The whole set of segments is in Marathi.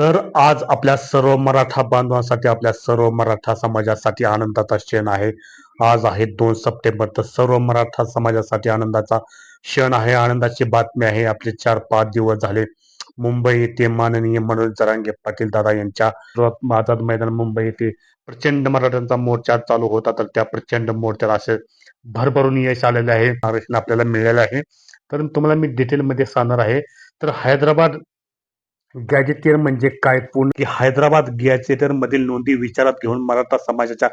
तर आज आपल्या सर्व मराठा बांधवांसाठी आपल्या सर्व मराठा समाजासाठी आनंदाचा क्षण आहे. आज आहे दोन सप्टेंबर तर सर्व मराठा समाजासाठी आनंदाचा क्षण आहे. आनंदाची बातमी आहे आपले चार पाच दिवस झाले. मुंबई येथे माननीय मनोज जरांगे पाटील दादा यांच्या आझाद मैदान मुंबई येथे प्रचंड मराठ्यांचा मोर्चा चालू होता. तर त्या प्रचंड मोर्चाला असे भरभरून यश आलेले आहे. आरक्षण आपल्याला मिळालेलं आहे. तर तुम्हाला मी डिटेलमध्ये सांगणार आहे. तर हैदराबाद गॅजेटियर म्हणजे काय? पूर्ण की हैदराबाद गॅजेटियर मधील नोंदी विचारात घेऊन मराठा समाजाच्या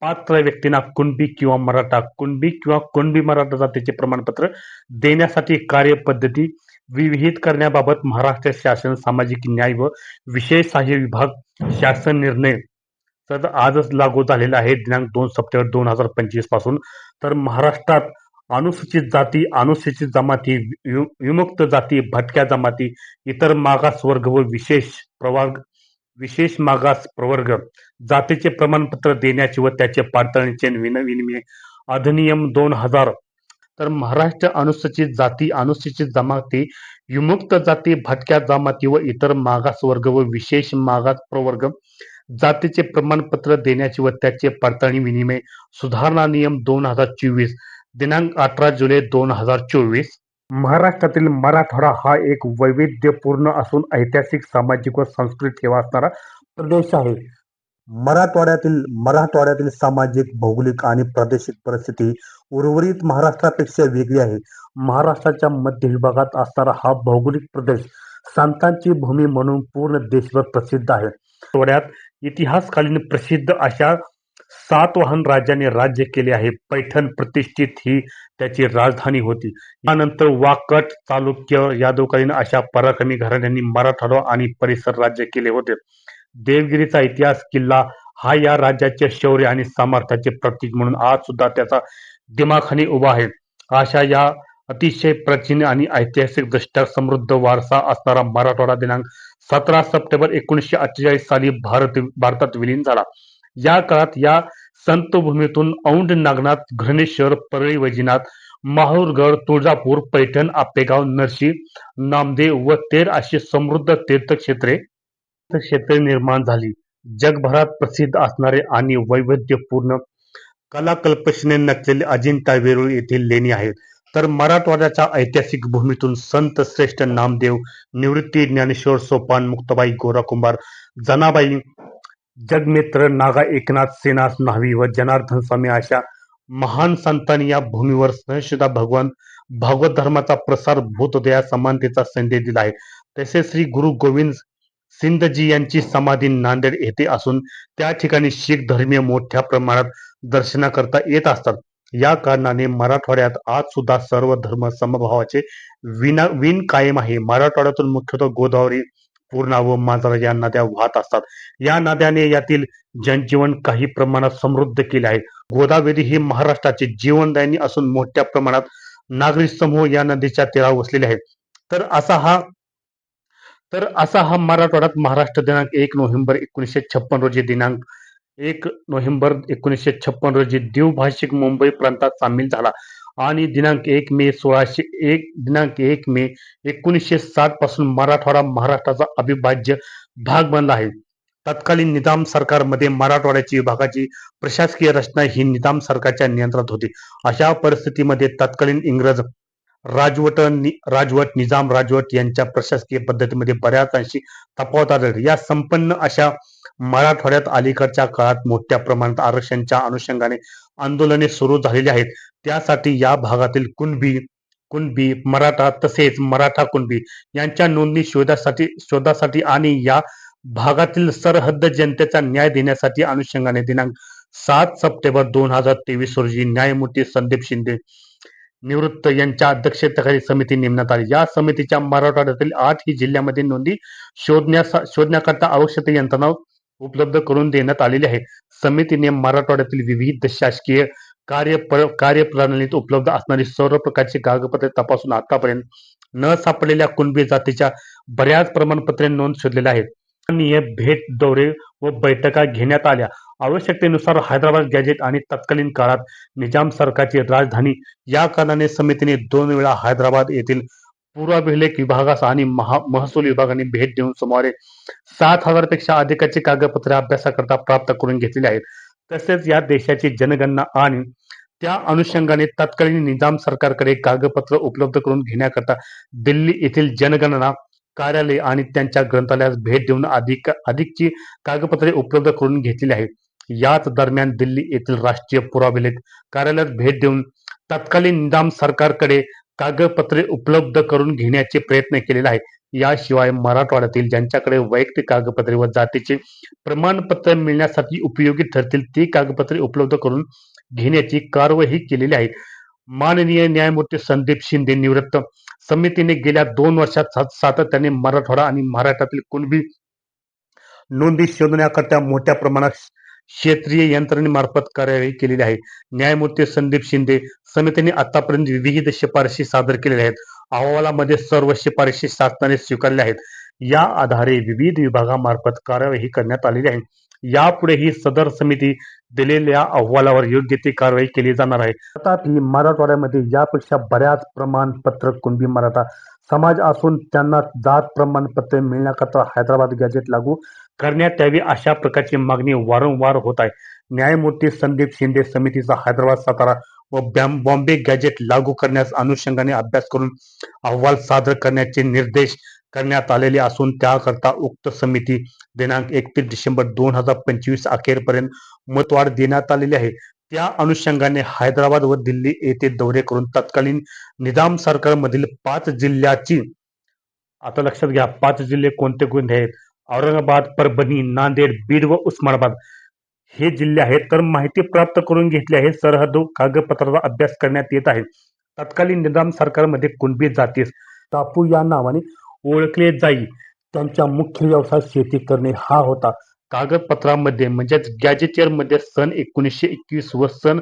पात्र व्यक्तींना कुणबी किंवा मराठा कुणबी किंवा कुणबी मराठा जातीचे प्रमाणपत्र देण्यासाठी कार्यपद्धती विविहित करण्याबाबत महाराष्ट्र शासन सामाजिक न्याय व विशेष सहाय्य विभाग शासन निर्णय तर आजच लागू झालेला आहे. दिनांक दोन सप्टेंबर दोन हजार पंचवीसपासून. तर महाराष्ट्रात अनुसूचित जाती अनुसूचित जमाती विमुक्त जाती भटक्या जमाती इतर मागास वर्ग व विशेष प्रवर्ग विशेष मागास प्रवर्ग. जातीचे प्रमाणपत्र देण्याचे व त्याचे पाडताळणीचे विन विनिमय अधिनियम दोन हजार. तर महाराष्ट्र अनुसूचित जाती अनुसूचित जमाती विमुक्त जाती भटक्या जमाती व इतर मागास वर्ग व विशेष मागास प्रवर्ग. जातीचे प्रमाणपत्र देण्याचे व त्याचे पडताळणी विनिमय सुधारणा नियम दोन हजार चोवीस. दिनांक अठरा जुलै दोन हजार चोवीस. महाराष्ट्रातील मराठवाडा हा एक वैविध्यपूर्ण असून ऐतिहासिक सामाजिक व सांस्कृतिक ठेवा असणारा प्रदेश आहे. मराठवाड्यातील मराठवाड्यातील सामाजिक भौगोलिक आणि प्रादेशिक परिस्थिती उर्वरित महाराष्ट्रापेक्षा वेगळी आहे. महाराष्ट्राच्या मध्य विभागात असणारा हा भौगोलिक प्रदेश संतांची भूमी म्हणून पूर्ण देशभर प्रसिद्ध आहे. मराठवाड्यात इतिहासकालीन प्रसिद्ध अशा सातवाहन राजाने राज्य केले आहे. पैठण प्रतिष्ठित ही त्याची राजधानी होती. यानंतर वाकट चालुक्य यादवकालीन अशा पराक्रमी घराण्यांनी मराठवाडा आणि परिसर राज्य केले होते. देवगिरीचा इतिहास किल्ला हा या राज्याचे शौर्य आणि सामर्थ्याचे प्रतीक म्हणून आज सुद्धा त्याचा दिमाखाने उभा आहे. अशा या अतिशय प्राचीन आणि ऐतिहासिक दृष्ट्या समृद्ध वारसा असणारा मराठवाडा दिनांक सतरा सप्टेंबर एकोणीसशे अठ्ठेचाळीस साली भारत भारतात विलीन झाला. या काळात या संतभूमीतून औंड नागनाथ घृणेश्वर परळी वैजनाथ माहूरगड तुळजापूर पैठण आपेगाव नरशी नामदेव व तेर अशी समृद्ध तीर्थक्षेत्रे क्षेत्रे निर्माण झाली. जगभरात प्रसिद्ध असणारे आणि वैविध्यपूर्ण कलाकल्पशने नसलेले अजिंठा वेरूळ येथील लेणी आहेत. तर मराठवाड्याच्या ऐतिहासिक भूमीतून संत श्रेष्ठ नामदेव निवृत्ती ज्ञानेश्वर सोपान मुक्ताबाई गोरा कुंभार जनाबाई जगमित्र नागा एकनाथ सेनास न्हावी व जनार्दन स्वामी अशा महान संतांनी या भूमीवर सहिष्णुता भगवान भागवत धर्माचा प्रसार भूतोदया समानतेचा संदेश दिला आहे. तसेच श्री गुरु गोविंद सिंधजी यांची समाधी नांदेड येथे असून त्या ठिकाणी शीख धर्मीय मोठ्या प्रमाणात दर्शनाकरता येत असतात. या कारणाने मराठवाड्यात आज सुद्धा सर्व धर्म समभावाचे विना विण कायम आहे. मराठवाड्यातून मुख्यतः गोदावरी पूर्णा व मांजरा या नद्या वाहत असतात. या नद्याने यातील जनजीवन काही प्रमाणात समृद्ध केले आहे. गोदावरी ही महाराष्ट्राची जीवनदायिनी असून मोठ्या प्रमाणात नागरिक समूह या नदीच्या तीरावर वसलेले आहेत. तर असा हा तर असा हा मराठवाड्यात महाराष्ट्र दिनांक एक नोव्हेंबर एकोणीसशे छप्पन रोजी दिनांक एक नोव्हेंबर एकोणीसशे छप्पन रोजी द्विभाषिक मुंबई प्रांतात सामील झाला. आणि दिनांक एक मे सोळाशे एक दिनांक एक मे एकोणीसशे साठपासून मराठवाडा महाराष्ट्राचा अविभाज्य भाग बनला आहे. तत्कालीन निजाम सरकारमध्ये मराठवाड्याची विभागाची प्रशासकीय रचना ही निजाम सरकारच्या नियंत्रणात होती. अशा परिस्थितीमध्ये तत्कालीन इंग्रज राजवट राजवट निजाम राजवट यांच्या प्रशासकीय पद्धतीमध्ये बऱ्याच अंशी तफावत आढळली. या संपन्न अशा मराठवाड्यात अलीकडच्या काळात मोठ्या प्रमाणात आरक्षणच्या अनुषंगाने आंदोलने सुरू झालेली आहेत. त्यासाठी या भागातील कुणबी कुणबी मराठा तसेच मराठा कुणबी यांच्या नोंदणी शोधासाठी शोधासाठी आणि या भागातील सरहद्द जनतेचा न्याय देण्यासाठी अनुषंगाने दिनांक सात सप्टेंबर दोन हजार तेवीस रोजी न्यायमूर्ती संदीप शिंदे निवृत्त यांच्या अध्यक्षतेखाली समिती नेमण्यात आली. या समितीच्या मराठवाड्यातील आठ ही जिल्ह्यामध्ये नोंदी शोधण्या शोधण्याकरता आवश्यक यंत्रणा उपलब्ध करून देण्यात आलेली आहे समितीने मराठवाड्यातील विविध शासकीय कार्य कार्यप्रणालीत उपलब्ध असणारी सर्व प्रकारची कागदपत्रे तपासून आतापर्यंत न सापडलेल्या कुणबी जातीच्या बऱ्याच प्रमाणपत्रे नोंद शोधलेल्या आहेत. भेट दौरे व बैठका घेण्यात आल्या. आवश्यकतेनुसार हैदराबाद गॅजेट आणि तत्कालीन काळात निजाम सरकारची राजधानी या कारणाने समितीने दोन वेळा हैदराबाद येथील पूर्वाभिलेख विभागास आणि महा महसूल विभागाने भेट देऊन सुमारे सात हजारपेक्षा अधिकाची कागदपत्रे अभ्यासाकरता प्राप्त करून घेतलेली आहेत. तसेच या देशाची जनगणना आणि त्या अनुषंगाने तत्कालीन निजाम सरकारकडे कागदपत्र उपलब्ध करून घेण्याकरता दिल्ली येथील जनगणना कार्यालय आणि त्यांच्या ग्रंथालयास भेट देऊन अधिक अधिकची कागदपत्रे उपलब्ध करून घेतलेली आहेत. याच दरम्यान दिल्ली येथील राष्ट्रीय पुराभिलेख कार्यालयात भेट देऊन तत्कालीन निदाम सरकारकडे कागदपत्रे उपलब्ध करून घेण्याचे प्रयत्न केलेले आहेत. याशिवाय मराठवाड्यातील ज्यांच्याकडे वैयक्तिक कागदपत्रे व जातीचे प्रमाणपत्र मिळण्यासाठी उपयोगी ठरतील ती कागदपत्रे उपलब्ध करून घेण्याची कारवाई केलेली आहे. माननीय न्यायमूर्ती संदीप शिंदे निवृत्त समितीने गेल्या दोन वर्षात सातत्याने मराठवाडा आणि महाराष्ट्रातील कुणबी नोंदी शोधण्याकरता मोठ्या प्रमाणात क्षेत्रीय यंत्रणेमार्फत कार्यवाही केलेली आहे. न्यायमूर्ती संदीप शिंदे समितीने आतापर्यंत विविध शिफारशी सादर केलेल्या आहेत. अहवालामध्ये सर्व शिफारशी शासनाने स्वीकारल्या आहेत. या आधारे विविध विभागामार्फत कार्यवाही करण्यात आलेली आहे. यापुढे ही सदर समिती दिलेल्या अहवालावर योग्य ती कारवाई केली जाणार आहे. तथापि मराठवाड्यामध्ये यापेक्षा बऱ्याच प्रमाणपत्र कुणबी मराठा समाज असून त्यांना जात प्रमाणपत्र मिळण्याकरता हैदराबाद गॅजेट लागू करण्यात यावी अशा प्रकारची मागणी वारंवार होत आहे. न्यायमूर्ती संदीप शिंदे समितीचा हैदराबाद सातारा व बॉम्बे गॅजेट लागू करण्यास अनुषंगाने अभ्यास करून अहवाल सादर करण्याचे निर्देश करण्यात आलेले असून त्याकरता उक्त समिती दिनांक एकतीस डिसेंबर दोन हजार पंचवीस अखेरपर्यंत मतवाढ देण्यात आलेली आहे. त्या अनुषंगाने हैदराबाद व दिल्ली येथे दौरे करून तत्कालीन निजाम सरकारमधील पाच जिल्ह्याची आता लक्षात घ्या पाच जिल्हे कोणते कोणते आहेत? औरंगाबाद परभणी नांदेड बीड व उस्मानाबाद हे जिल्हे आहेत. तर माहिती प्राप्त करून घेतली आहे. सरहद कागदपत्राचा अभ्यास करण्यात येत आहे. तत्कालीन निजाम सरकारमध्ये कुणबी जातीस? टापू या नावाने ओळखले जाई. त्यांचा मुख्य व्यवसाय शेती करणे हा होता. कागदपत्रामध्ये म्हणजेच गॅजेटियरमध्ये सन एकोणीसशे एकवीस व सन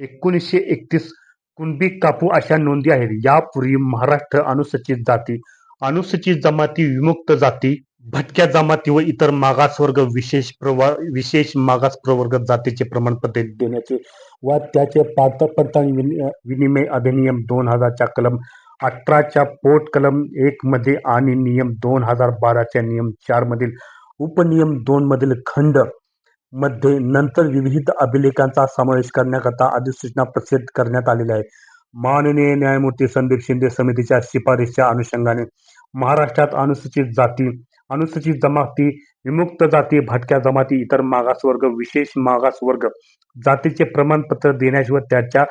एकोणीसशे एकतीस कुणबी कापू अशा नोंदी आहेत. यापूर्वी महाराष्ट्र अनुसूचित जाती अनुसूचित जमाती विमुक्त जाती भटक्या जमाती व इतर मागासवर्ग विशेष प्रवा विशेष मागास प्रवर्ग जातीचे प्रमाणपत्र देण्याचे व त्याचे पात्र विनि- विनिमय अधिनियम दोन हजारच्या कलम अठराच्या पोट कलम एक मध्ये आणि नियम दोन हजार बाराच्या नियम चार मधील उपनियम दोन मधील खंडमध्ये नंतर विविध अभिलेखांचा समावेश करण्याकरता अधिसूचना प्रसिद्ध करण्यात आलेली आहे. माननीय न्यायमूर्ती संदीप शिंदे समितीच्या शिफारशीच्या अनुषंगाने महाराष्ट्रात अनुसूचित जाती अनुसूचित जमाती विमुक्त जाती भटक्या जमाती इतर मागासवर्ग विशेष मागासवर्ग जातीचे प्रमाणपत्र देण्यास व त्याच्या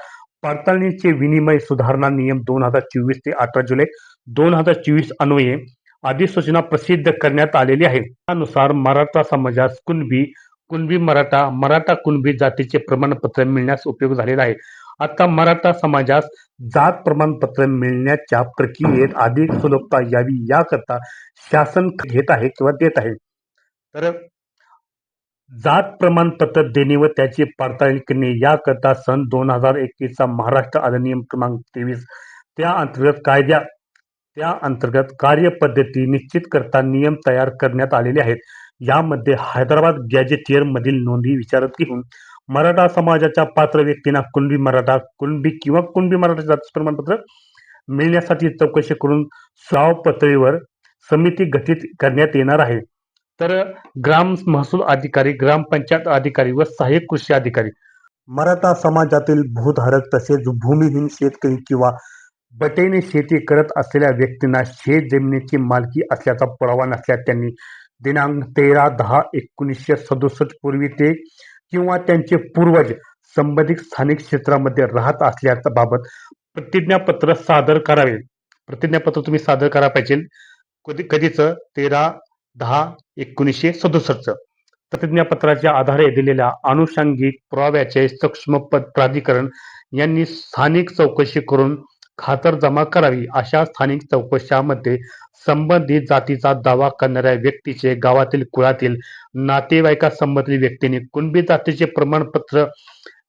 पडताळणीचे विनिमय सुधारणा नियम दोन हजार चोवीस ते अठरा जुलै दोन हजार चोवीस अन्वये अधिसूचना प्रसिद्ध करण्यात आलेली आहे. त्यानुसार मराठा समाजास कुणबी कुणबी मराठा मराठा कुणबी जातीचे प्रमाणपत्र मिळण्यास उपयोग झालेला आहे. आता मराठा समाजास जात प्रमाणपत्र मिळण्याच्या प्रक्रियेत अधिक सुलभता यावी याकरता शासन घेत आहे किंवा देत आहे. तर जात प्रमाणपत्र देणे व त्याची पडताळणी करणे याकरता सन दोन हजार एकवीसचा महाराष्ट्र अधिनियम क्रमांक तेवीस त्या अंतर्गत कायद्या त्या अंतर्गत कार्यपद्धती निश्चित करता नियम तयार करण्यात आलेले आहेत. यामध्ये हैदराबाद गॅजेटियर मधील नोंदी विचारात घेऊन मराठा समाजाच्या पात्र व्यक्तींना कुणबी मराठा कुणबी किंवा कुणबी मराठा जाती प्रमाणपत्र मिळण्यासाठी चौकशी करून स्वाव पातळीवर समिती गठीत करण्यात येणार आहे. तर ग्राम महसूल अधिकारी ग्रामपंचायत अधिकारी व सहाय्यक कृषी अधिकारी. मराठा समाजातील भूधारक तसेच भूमिहीन शेतकरी किंवा बटेने शेती करत असलेल्या व्यक्तींना शेत जमिनीची मालकी असल्याचा पुरावा नसल्यास त्यांनी दिनांक तेरा दहा एकोणीसशे सदुसष्ट पूर्वी ते किंवा त्यांचे पूर्वज संबंधित स्थानिक क्षेत्रामध्ये राहत असल्याच्या बाबत प्रतिज्ञापत्र सादर करावे. प्रतिज्ञापत्र तुम्ही सादर करा पाहिजे. कधी कधीच तेरा दहा एकोणीसशे सदुसष्ट. प्रतिज्ञापत्राच्या आधारे दिलेल्या अनुषंगिक पुराव्याचे सूक्ष्म पद प्राधिकरण यांनी स्थानिक चौकशी करून खातरजमा करावी अशा स्थानिक चौकशामध्ये संबंधित जातीचा दावा करणाऱ्या व्यक्तीचे गावातील कुळातील नातेवाईकासंबंधित व्यक्तीने कुणबी जातीचे प्रमाणपत्र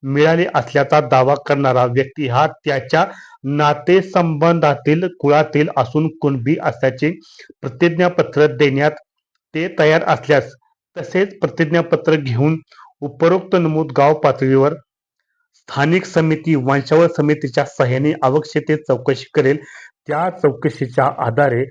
मिळाले असल्याचा दावा करणारा व्यक्ती हा त्याच्या नातेसंबंधातील कुळातील असून कुणबी असल्याचे प्रतिज्ञापत्र देण्यात ते तयार असल्यास तसेच प्रतिज्ञापत्र घेऊन उपरोक्त नमूद गाव पातळीवर स्थानिक समिती वंशावळ समितीच्या सहाय्याने आवश्यक ते चौकशी करेल. त्या चौकशीच्या आधारे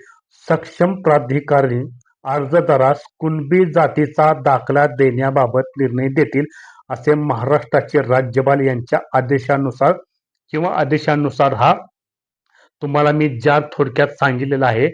सक्षम प्राधिकारी अर्जदारास कुणबी जातीचा दाखला देण्याबाबत निर्णय देतील असे महाराष्ट्राचे राज्यपाल यांच्या आदेशानुसार किंवा आदेशानुसार हा तुम्हाला मी ज्या थोडक्यात सांगितलेला आहे